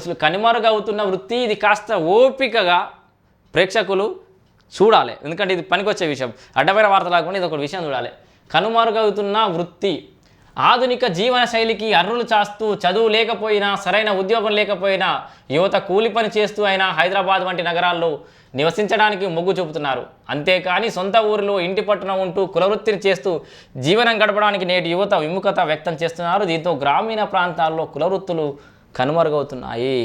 అసలు కనుమరుగవుతున్న వృత్తి ఇది కాస్త ఓపికగా ప్రేక్షకులు చూడాలి. ఎందుకంటే ఇది పనికొచ్చే విషయం. అడ్డమైన వార్త లేకుండా ఇది ఒక విషయం చూడాలి. కనుమరుగవుతున్న వృత్తి ఆధునిక జీవన శైలికి అర్రులు చాస్తూ చదువు లేకపోయినా సరైన ఉద్యోగం లేకపోయినా యువత కూలి పని చేస్తూ అయినా హైదరాబాద్ వంటి నగరాల్లో నివసించడానికి మొగ్గు చూపుతున్నారు. అంతేకాని సొంత ఊరిలో ఇంటి పట్టున ఉంటూ కులవృత్తిని చేస్తూ జీవనం గడపడానికి నేటి యువత విముఖత వ్యక్తం చేస్తున్నారు. దీంతో గ్రామీణ ప్రాంతాల్లో కులవృత్తులు కనుమరుగవుతున్నాయి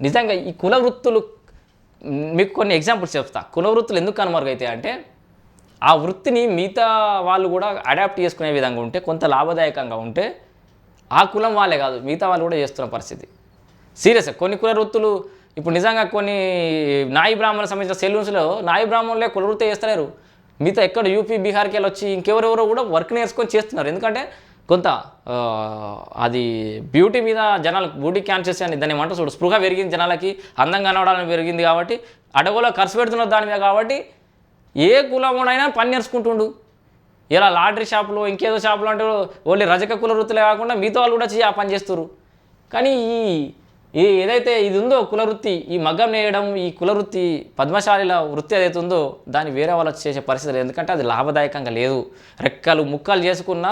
నిజంగా ఈ కుల వృత్తులు మీకు కొన్ని ఎగ్జాంపుల్స్ చెప్తా. కుల వృత్తులు ఎందుకు కనుమరుగైతాయి అంటే ఆ వృత్తిని మిగతా వాళ్ళు కూడా అడాప్ట్ చేసుకునే విధంగా ఉంటే కొంత లాభదాయకంగా ఉంటే ఆ కులం వాళ్ళే కాదు మిగతా వాళ్ళు కూడా చేస్తున్న పరిస్థితి. సీరియస్ కొన్ని కుల వృత్తులు ఇప్పుడు నిజంగా కొన్ని నాయి బ్రాహ్మణ సంబంధించిన సెలూన్స్లో నాయి బ్రాహ్మణులే కుల వృత్తి చేస్తలేరు. మిగతా ఎక్కడ యూపీ బీహార్కి వెళ్ళి వచ్చి ఇంకెవరెవరో కూడా వర్క్ నేర్చుకొని చేస్తున్నారు. ఎందుకంటే కొంత అది బ్యూటీ మీద జనాలకు బ్యూటీ క్యాన్సర్స్ అని దాన్ని ఏమంటారు చూడు స్పృహ పెరిగింది జనాలకి అందంగా కనవడానికి పెరిగింది కాబట్టి అడవులో ఖర్చు పెడుతున్నారు దాని మీద కాబట్టి ఏ కులముడైనా పని నేర్చుకుంటుండు. ఇలా లాటరీ షాపులో ఇంకేదో షాపులో అంటే ఓన్లీ రజక కుల వృత్తులే కాకుండా మిగతా వాళ్ళు కూడా చేయి ఆ పని చేస్తారు కానీ ఈ ఇది ఏదైతే ఇది ఉందో కులవృత్తి ఈ మగ్గం నేయడం ఈ కులవృత్తి పద్మశాలిల వృత్తి ఏదైతే ఉందో దాన్ని వేరే వాళ్ళు చేసే పరిస్థితి లేదు. ఎందుకంటే అది లాభదాయకంగా లేదు. రెక్కలు ముక్కలు చేసుకున్న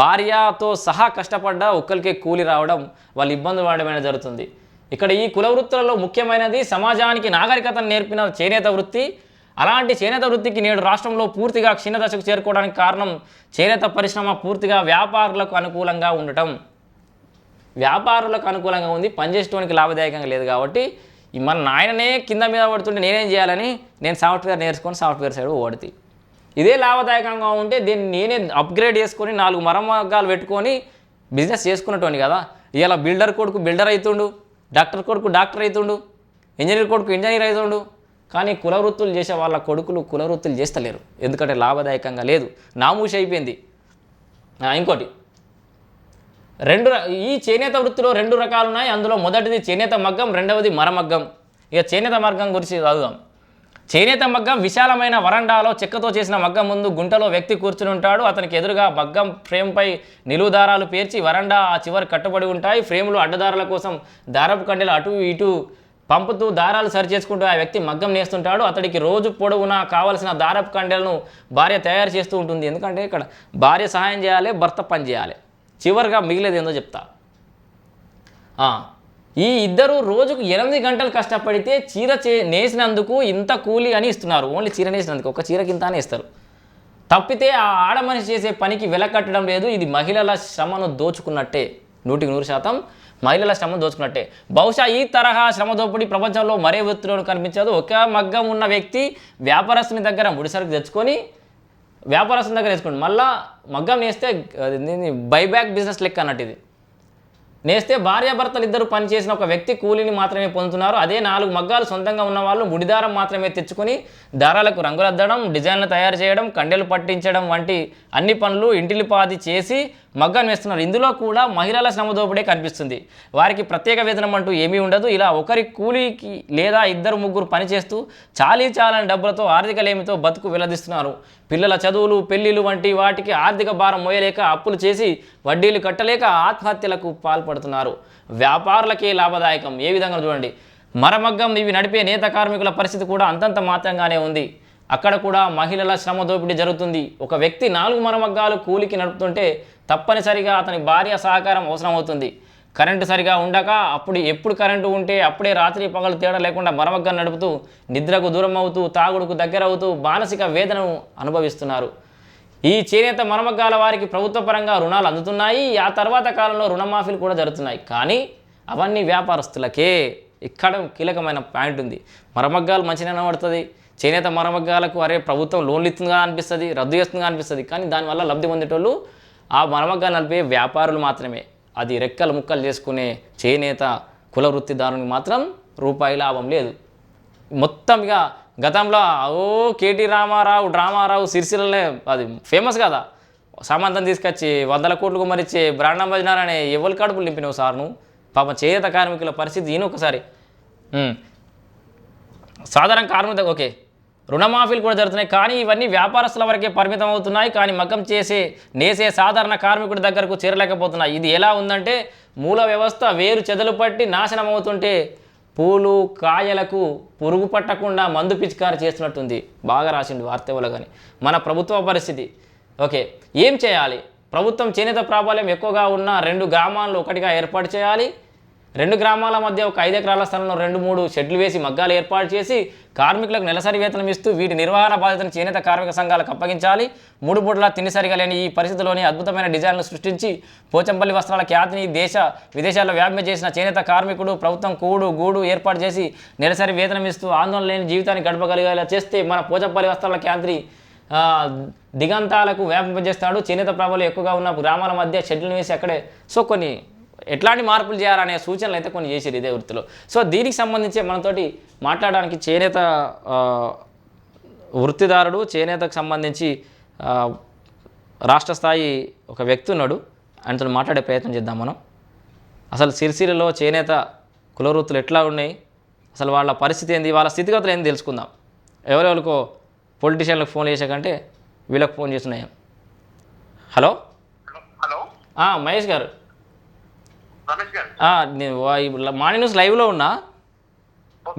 భార్యతో సహా కష్టపడ్డ ఒక్కరికే కూలి రావడం వాళ్ళు ఇబ్బంది పడడమైన జరుగుతుంది. ఇక్కడ ఈ కుల వృత్తులలో ముఖ్యమైనది సమాజానికి నాగరికతను నేర్పిన చేనేత వృత్తి. అలాంటి చేనేత వృత్తికి నేడు రాష్ట్రంలో పూర్తిగా క్షీణ దశకు చేరుకోవడానికి కారణం చేనేత పరిశ్రమ పూర్తిగా వ్యాపారులకు అనుకూలంగా ఉండటం. వ్యాపారులకు అనుకూలంగా ఉంది పనిచేసేటానికి లాభదాయకంగా లేదు కాబట్టి మన నాయననే కింద మీద పడుతుంటే నేనేం చేయాలని నేను సాఫ్ట్వేర్ నేర్చుకొని సాఫ్ట్వేర్ సైడ్ ఓడితే. ఇదే లాభదాయకంగా ఉంటే దీన్ని నేనే అప్గ్రేడ్ చేసుకొని నాలుగు మరమగ్గాలు పెట్టుకొని బిజినెస్ చేసుకునేటోని కదా ఇవాళ బిల్డర్ కొడుకు బిల్డర్ అవుతుండు డాక్టర్ కొడుకు డాక్టర్ అవుతుండు ఇంజనీర్ కొడుకు ఇంజనీర్ అవుతుండు కానీ కుల వృత్తులు చేసే వాళ్ళ కొడుకులు కుల వృత్తులు చేస్తలేరు. ఎందుకంటే లాభదాయకంగా లేదు. నామూషి అయిపోయింది ఇంకోటి. రెండు ఈ చేనేత వృత్తిలో రెండు రకాలు ఉన్నాయి అందులో మొదటిది చేనేత మగ్గం రెండవది మరమగ్గం. ఇక చేనేత మగ్గం గురించి చదువుదాం. చేనేత మగ్గం విశాలమైన వరండాలో చెక్కతో చేసిన మగ్గం ముందు గుంటలో వ్యక్తి కూర్చుని ఉంటాడు. అతనికి ఎదురుగా మగ్గం ఫ్రేమ్పై నిలువు దారాలు పేర్చి వరండా ఆ చివరి కట్టుబడి ఉంటాయి. ఫ్రేములు అడ్డదారాల కోసం దారపు కండెలు అటు ఇటు పంపుతూ దారాలు సరి చేసుకుంటూ ఆ వ్యక్తి మగ్గం నేస్తుంటాడు. అతడికి రోజు పొడవునా కావలసిన దారపు కండెలను భార్య తయారు చేస్తూ ఉంటుంది. ఎందుకంటే ఇక్కడ భార్య సహాయం చేయాలి భర్త పని చేయాలి. చివరిగా మిగిలేదు ఏందో చెప్తా. ఈ ఇద్దరు రోజుకు ఎనిమిది గంటలు కష్టపడితే చీర చే నేసినందుకు ఇంత కూలి అని ఇస్తున్నారు. ఓన్లీ చీర నేసినందుకు ఒక చీరకి ఇంత ఇస్తారు. తప్పితే ఆ ఆడ మనిషి చేసే పనికి వెలకట్టడం లేదు. ఇది మహిళల శ్రమను దోచుకున్నట్టే. నూటికి నూరు శాతం మహిళల శ్రమను దోచుకున్నట్టే. బహుశా ఈ తరహా శ్రమ దోపిడీ ప్రపంచంలో మరే వృత్తిలోనూ కనిపించదు. ఒక మగ్గం ఉన్న వ్యక్తి వ్యాపారస్తుని దగ్గర ముడిసరుకు తెచ్చుకొని వ్యాపారస్తుల దగ్గర వేసుకోండి. మళ్ళా మగ్గం నేస్తే బైబ్యాక్ బిజినెస్ లెక్క అన్నట్టు ఇది. నేస్తే భార్యాభర్తలు ఇద్దరు పనిచేసిన ఒక వ్యక్తి కూలీని మాత్రమే పొందుతున్నారు. అదే నాలుగు మగ్గాలు సొంతంగా ఉన్న వాళ్ళు ముడిదారం మాత్రమే తెచ్చుకొని దారాలకు రంగులద్దడం డిజైన్లు తయారు చేయడం కండెలు పట్టించడం వంటి అన్ని పనులు ఇంటిలిపాది చేసి మగ్గం వేస్తున్నారు. ఇందులో కూడా మహిళల శ్రమ దోపిడే కనిపిస్తుంది. వారికి ప్రత్యేక వేతనం అంటూ ఏమీ ఉండదు. ఇలా ఒకరి కూలీకి లేదా ఇద్దరు ముగ్గురు పనిచేస్తూ చాలీ చాలని డబ్బులతో ఆర్థిక లేమితో బతుకు వెల్లదిస్తున్నారు పిల్లల చదువులు పెళ్ళిళ్ళు వంటి వాటికి ఆర్థిక భారం మోయలేక అప్పులు చేసి వడ్డీలు కట్టలేక ఆత్మహత్యలకు పాల్పడుతున్నారు. వ్యాపారులకే లాభదాయకం. ఏ విధంగా చూడండి. మరమగ్గం ఇవి నడిపే నేత కార్మికుల పరిస్థితి కూడా అంతంత మాత్రంగానే ఉంది. అక్కడ కూడా మహిళల శ్రమ దోపిడీ జరుగుతుంది. ఒక వ్యక్తి నాలుగు మరమగ్గాలు కూలికి నడుపుతుంటే తప్పనిసరిగా అతని భార్య సహకారం అవసరమవుతుంది. కరెంటు సరిగా ఉండక అప్పుడు ఎప్పుడు కరెంటు ఉంటే అప్పుడే రాత్రి పగలు తేడా లేకుండా మరమగ్గం నడుపుతూ నిద్రకు దూరం అవుతూ తాగుడుకు దగ్గరవుతూ మానసిక వేదనను అనుభవిస్తున్నారు. ఈ చేనేత మరమగ్గాల వారికి ప్రభుత్వ పరంగా రుణాలు అందుతున్నాయి. ఆ తర్వాత కాలంలో రుణమాఫీలు కూడా జరుగుతున్నాయి. కానీ అవన్నీ వ్యాపారస్తులకే. ఇక్కడ కీలకమైన పాయింట్ ఉంది. మరమగ్గాలు మంచిగా పడుతుంది చేనేత మరమగ్గాలకు అరే ప్రభుత్వం లోన్లు ఇస్తుందిగా అనిపిస్తుంది రద్దు చేస్తుందిగా అనిపిస్తుంది. కానీ దానివల్ల లబ్ధి పొందేటోళ్ళు ఆ మరమగ్గాలు నడిపే వ్యాపారులు మాత్రమే. అది రెక్కలు ముక్కలు చేసుకునే చేనేత కుల వృత్తిదారునికి మాత్రం రూపాయి లాభం లేదు. మొత్తం ఇక గతంలో ఓ కేటీ రామారావు డ్రామారావు సిరిసిల్లనే అది ఫేమస్ కదా. సామంతం తీసుకొచ్చి వందల కోట్లకు మరిచ్చే బ్రాండం భజనాలు అనే ఎవరి కడుపులు నింపినావు సార్ నువ్వు పాప చేనేత కార్మికుల పరిస్థితి ఈయన ఒకసారి సాధారణ కార్మిక ఓకే. రుణమాఫీలు కూడా జరుగుతున్నాయి. కానీ ఇవన్నీ వ్యాపారస్తుల వరకే పరిమితం అవుతున్నాయి. కానీ మగ్గం చేసే నేసే సాధారణ కార్మికుడి దగ్గరకు చేరలేకపోతున్నాయి. ఇది ఎలా ఉందంటే మూల వ్యవస్థ వేరు చెదలు పట్టి నాశనం అవుతుంటే పూలు కాయలకు పురుగు పట్టకుండా మందు పిచికారి చేస్తున్నట్టుంది. బాగా రాసిండు వార్తల్లో కానీ మన ప్రభుత్వ పరిస్థితి. ఓకే ఏం చేయాలి? ప్రభుత్వం చేనేత ప్రాబల్యం ఎక్కువగా ఉన్న రెండు గ్రామాలను ఒకటిగా ఏర్పాటు చేయాలి. రెండు గ్రామాల మధ్య ఒక ఐదు ఎకరాల స్థలంలో రెండు మూడు షెడ్లు వేసి మగ్గాలు ఏర్పాటు చేసి కార్మికులకు నెలసరి వేతనం ఇస్తూ వీటి నిర్వహణ బాధ్యతను చేనేత కార్మిక సంఘాలకు అప్పగించాలి. మూడు పూటల తిండిసరిగా లేని ఈ పరిస్థితిలోని అద్భుతమైన డిజైన్లు సృష్టించి పోచంపల్లి వస్త్రాల ఖ్యాతిని దేశ విదేశాల్లో వ్యాపింపజేసిన చేనేత కార్మికుడు ప్రభుత్వం కూడు గూడు ఏర్పాటు చేసి నెలసరి వేతనం ఇస్తూ ఆందోళన లేని జీవితాన్ని గడపగలిగేలా చేస్తే మన పోచంపల్లి వస్త్రాల ఖ్యాతి దిగంతాలకు వ్యాపింపజేస్తాడు. చేనేత ప్రభలు ఎక్కువగా ఉన్న గ్రామాల మధ్య షెడ్లను వేసి అక్కడే సో కొన్ని ఎట్లాంటి మార్పులు చేయాలనే సూచనలు అయితే కొన్ని చేసారు ఇదే వృత్తిలో. సో దీనికి సంబంధించి మనతోటి మాట్లాడడానికి చేనేత వృత్తిదారుడు చేనేతకు సంబంధించి రాష్ట్ర స్థాయి ఒక వ్యక్తి ఉన్నాడు. ఆయనతో మాట్లాడే ప్రయత్నం చేద్దాం మనం. అసలు సిరిసిరిలో చేనేత కుల వృత్తులు ఎట్లా ఉన్నాయి? అసలు వాళ్ళ పరిస్థితి ఏంది? వాళ్ళ స్థితిగతులు ఏంది తెలుసుకుందాం. ఎవరెవరికో పొలిటీషియన్లకు ఫోన్ చేసాకంటే వీళ్ళకి ఫోన్ చేస్తున్నాయి. హలో? హలో మహేష్ గారు. నేను మార్నింగ్ న్యూస్ లైవ్లో ఉన్నా.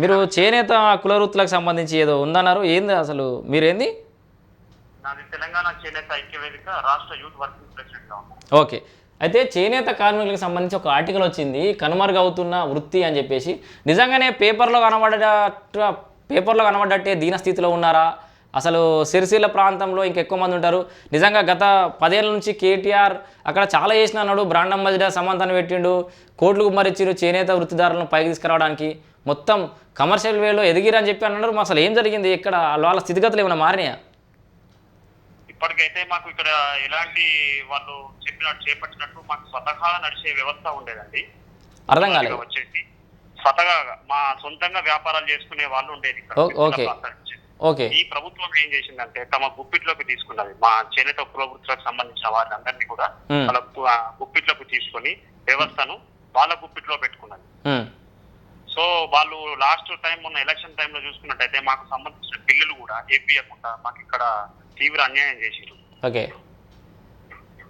మీరు చేనేత కుల వృత్తులకు సంబంధించి ఏదో ఉందన్నారు. ఏంది అసలు? మీరేంది? తెలంగాణ చేనేత రాష్ట్ర యూత్ వర్కింగ్ ప్రెసిడెంట్ ఓకే. అయితే చేనేత కార్మికులకు సంబంధించి ఒక ఆర్టికల్ వచ్చింది. కనుమరుగవుతున్న వృత్తి అని చెప్పేసి. నిజంగానే పేపర్లో కనబడేట పేపర్లో కనబడ్డట్టే దీన స్థితిలో ఉన్నారా? అసలు సిరిసిల్ల ప్రాంతంలో ఇంకెక్కువ మంది ఉంటారు. నిజంగా గత పదేళ్ళ నుంచి కేటీఆర్ అక్కడ చాలా చేసిన అన్నాడు. బ్రాండ్ అంబాసిడర్ సమంతాన్ని పెట్టిండు. కోట్లు కుమ్మరిచ్చిరు చేనేత వృత్తిదారులను పైకి తీసుకురావడానికి. మొత్తం కమర్షియల్ వేలో ఎదిగిరని చెప్పి అన్నారు అసలు ఏం జరిగింది? ఇక్కడ వాళ్ళ స్థితిగతులు ఏమైనా మారినాయా? ఇప్పటికైతే మాకు ఇక్కడ ఎలాంటి వాళ్ళు చెప్పినట్టు చేపట్టినట్టు మాకు స్వతహా నడిచే వ్యవస్థ ఉండేదండి. అర్థం కాలేదు. వచ్చేసి స్వతగా మా సొంతంగా వ్యాపారాలు చేసుకునే వాళ్ళు ఉండేది ఓకే. ఓకే. ఈ ప్రభుత్వం ఏం చేసిందంటే తమ గుప్పిట్లోకి తీసుకున్నది. మా చేనేత కులవృత్తులకు సంబంధించిన వారిని కూడా మ్మ్. వాళ్ళ గుప్పిట్లోకి తీసుకొని వ్యవస్థను వాళ్ళ గుప్పిట్లో పెట్టుకున్నది. సో వాళ్ళు లాస్ట్ టైం మొన్న ఎలక్షన్ టైంలో చూసుకున్నట్టయితే మాకు సంబంధించిన బిల్లులు కూడా ఏపీయకుండా మాకు ఇక్కడ తీవ్ర అన్యాయం చేసారు ఓకే.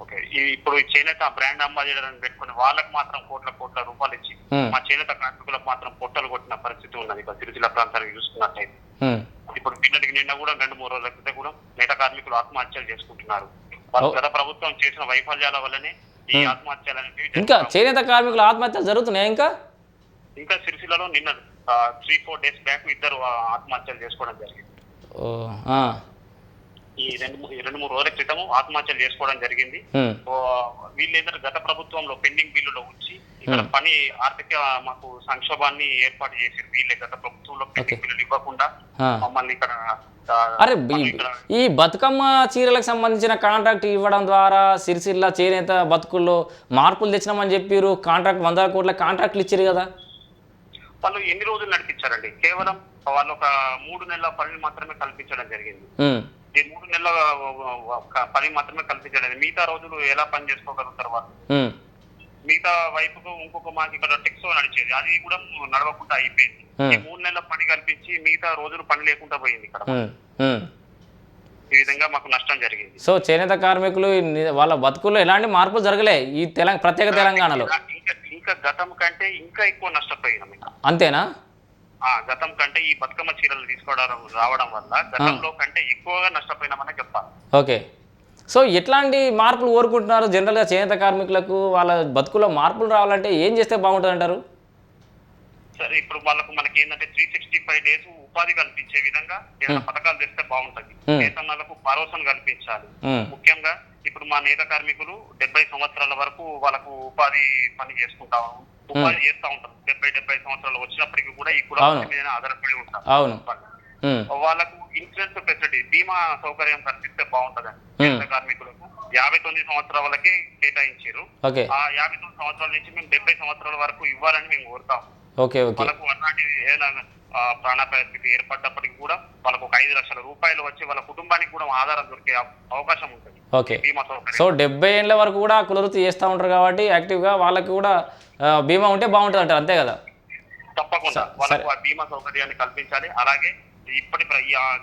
ఓకే. ఇప్పుడు చేనేత బ్రాండ్ అంబాసిడర్ అని పెట్టుకుని వాళ్ళకి మాత్రం కోట్ల కోట్ల రూపాయలు ఇచ్చి మా చేనేత కార్మికులకు మాత్రం పొట్టలు కొట్టిన పరిస్థితి ఉన్నది. ఇక్కడ సిరిసిల్ల ప్రాంతానికి చూసుకున్నట్టయితే. ఇప్పుడు పిల్లలకి నిన్న కూడా రెండు మూడు రోజుల క్రితం కూడా నేత కార్మికులు ఆత్మహత్యలు చేసుకుంటున్నారు. గత ప్రభుత్వం చేసిన వైఫల్యాల వల్లనే ఈ ఆత్మహత్యలు అనేవి ఇంకా. చేనేత కార్మికుల ఆత్మహత్యలు జరుగుతున్నాయి ఇంకా? ఇంకా సిరిసిల్లలో నిన్న త్రీ ఫోర్ డేస్ బ్యాక్ ఇద్దరు ఆత్మహత్యలు చేసుకోవడం జరిగింది. ఈ రెండు రెండు మూడు రోజుల క్రితం ఆత్మహత్యలు చేసుకోవడం జరిగింది. వీళ్ళేందరూ గత ప్రభుత్వంలో పెండింగ్ బిల్లులో ఉంచి ఇక్కడ. పని ఆర్థిక మాకు సంక్షోభాన్ని ఏర్పాటు చేశారు. వీళ్ళే గత ప్రభుత్వంలో పెండింగ్ బిల్లులు ఇవ్వకుండా. మమ్మల్ని ఇక్కడ అరే ఈ- బతుకమ్మ చీరలకు సంబంధించిన కాంట్రాక్ట్ ఇవ్వడం ద్వారా సిరిసిల్ల చేనేత బతుకుల్లో మార్పులు తెచ్చినామని చెప్పారు కాంట్రాక్ట్ వందల కోట్ల కాంట్రాక్ట్లు ఇచ్చారు కదా. వాళ్ళు ఎన్ని రోజులు నడిపించారండి? కేవలం వాళ్ళు ఒక మూడు నెలల పనిని మాత్రమే కల్పించడం జరిగింది. ఈ మూడు నెలల పని మాత్రమే కల్పించడం. మిగతా రోజులు ఎలా పని చేసుకోగలుగుతారు వాళ్ళు? మిగతా వైపుకు ఇంకొక మాకు ఇక్కడ టెక్సో నడిచేది. అది కూడా నడవకుండా అయిపోయింది. ఈ మూడు నెలల పని కల్పించి మిగతా రోజులు పని లేకుండా పోయింది ఇక్కడ. ఈ విధంగా మాకు నష్టం జరిగింది. సో చేనేత కార్మికులు వాళ్ళ బతుకుల్లో ఎలాంటి మార్పులు జరగలే? ఈ తెలంగాణ ప్రత్యేక తెలంగాణలో. ఇంకా ఇంకా గతం కంటే ఇంకా ఎక్కువ నష్టపోయినాం అంతేనా? గతం కంటే ఈ బతుకమ్మ చీరలు తీసుకోవడం రావడం వల్ల గతంలో కంటే ఎక్కువగా నష్టపోయినామనే చెప్పాలి. ఓకే. సో ఎట్లాంటి మార్పులు కోరుకుంటున్నారు జనరల్గా చేనేత కార్మికులకు వాళ్ళ బతుకుల్లో మార్పులు రావాలంటే ఏం చేస్తే బాగుంటుంది అంటారు సరే ఇప్పుడు వాళ్ళకు మనకి ఏంటంటే త్రీ సిక్స్టీ ఫైవ్ డేస్ ఉపాధి కల్పించే విధంగా ఏదైనా పథకాలు తెస్తే బాగుంటుంది. వేతనాలకు భరోసాను కల్పించాలి. ముఖ్యంగా ఇప్పుడు మా నేత కార్మికులు డెబ్బై సంవత్సరాల వరకు వాళ్ళకు ఉపాధి పని చేసుకుంటా ఉపాధి చేస్తా ఉంటారు. డెబ్బై డెబ్బై సంవత్సరాలు వచ్చినప్పటికీ కూడా ఈ అవును. కులం మీద ఆధారపడి ఉంటారు. అవును. వాళ్ళకు ఇన్సూరెన్స్ ఫెసిలిటీ బీమా సౌకర్యం కల్పిస్తే బాగుంటదండి Hmm. నేత కార్మికులకు యాభై తొమ్మిది సంవత్సరాల వాళ్ళకి కేటాయించారు. ఆ యాభై తొమ్మిది సంవత్సరాల నుంచి మేము డెబ్బై సంవత్సరాల వరకు ఇవ్వాలని మేము కోరుతాం. Okay okay. వాళ్ళకు ప్రాణ పరిస్థితి ఏర్పడ్డప్పటికి కూడా వాళ్ళకు ఒక ఐదు లక్షల రూపాయలు వచ్చి వాళ్ళ కుటుంబానికి కూడా ఆధారం దొరికే అవ- అవకాశం ఉంటుంది. ఓకే. బీమా సౌకర్యం. సో డెబ్బై ఏళ్ళ వరకు కూడా కులవృత్తి చేస్తూ ఉంటారు కాబట్టి యాక్టివ్గా వాళ్ళకి కూడా బీమా ఉంటే బాగుంటుంది అంటారు అంతే కదా? తప్పకుండా. వాళ్ళకు ఆ బీమా సౌకర్యాన్ని కల్పించాలి. అలాగే ఇప్పటి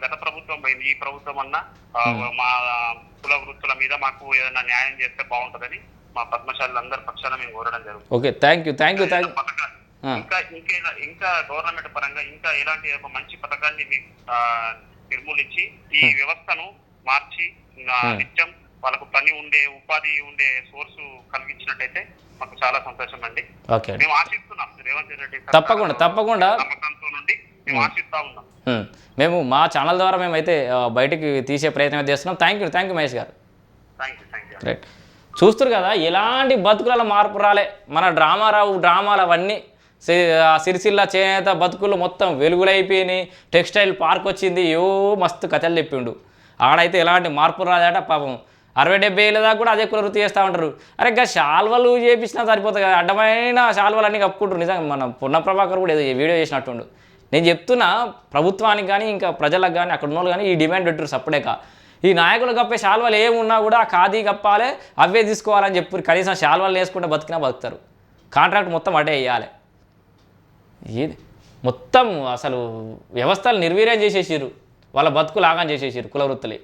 గత ప్రభుత్వం ఈ ప్రభుత్వం అన్నా మా కుల వృత్తుల మీద మాకు ఏదైనా న్యాయం చేస్తే బాగుంటుందని మా పద్మశాలి అందరి పక్షాన మేము కోరడం జరుగుతుంది. Okay. Thank you. Thank you. Thank you. ఇంకా ఇంకా ఇలా- ఇంకా గవర్నమెంట్ పరంగా ఇంకా ఎలాంటి ఒక మంచి పథకాన్ని నిర్మూలించి ఈ వ్యవస్థను మార్చి. నిత్యం వాళ్ళకు పని ఉండే ఉపాధి ఉండే సోర్స్ కలిగించినట్టయితే మాకు చాలా సంతోషం అండి. మేము ఆశిస్తున్నాం. రేవంత్ రెడ్డి తప్పకుండా తప్పకుండా. నుండి మేము ఆశిస్తా ఉన్నాం. మేము మా ఛానల్ ద్వారా మేమైతే బయటికి తీసే ప్రయత్నం చేస్తున్నాం. Thank you thank you Mahesh గారు. రైట్. చూస్తారు కదా ఎలాంటి బతుకుల మార్పు రాలే. మన డ్రామారావు డ్రామాలు అవన్నీ సిరిసిల్ల చేనేత బతుకులు మొత్తం వెలుగులైపోయినాయి. టెక్స్టైల్ పార్క్ వచ్చింది. ఏవో మస్తు కథలు చెప్పిండు. ఆడైతే ఎలాంటి మార్పు రాదట పాపం. అరవై డెబ్బై ఏళ్ళ దాకా కూడా అదే కులవృత్తి చేస్తూ ఉంటారు. అరే ఇంకా శాల్వలు చేపించినా సరిపోతుంది కదా. అడ్డమైన శాల్వలు అన్నీ కప్పుకుంటారు. నిజంగా మన పున్న ప్రభాకర్ కూడా ఏదో వీడియో చేసినట్టుండు. నేను చెప్తున్నా ప్రభుత్వానికి కానీ ఇంకా ప్రజలకు కానీ అక్కడ ఉన్న కానీ ఈ డిమాండ్ పెట్టారు సప్పుడేక. ఈ నాయకులు కప్పే శాల్వలు ఏమున్నా కూడా ఖాదీ కప్పాలి అవే తీసుకోవాలని చెప్పి కనీసం శాల్వాలు వేసుకుంటే బతికినా బతుకుతారు. కాంట్రాక్ట్ మొత్తం అటే వేయాలి. ఏది? మొత్తం అసలు వ్యవస్థలు నిర్వీర్యం చేసేసారు వాళ్ళ బతుకు లాగా చేసేసారు కుల వృత్తులే.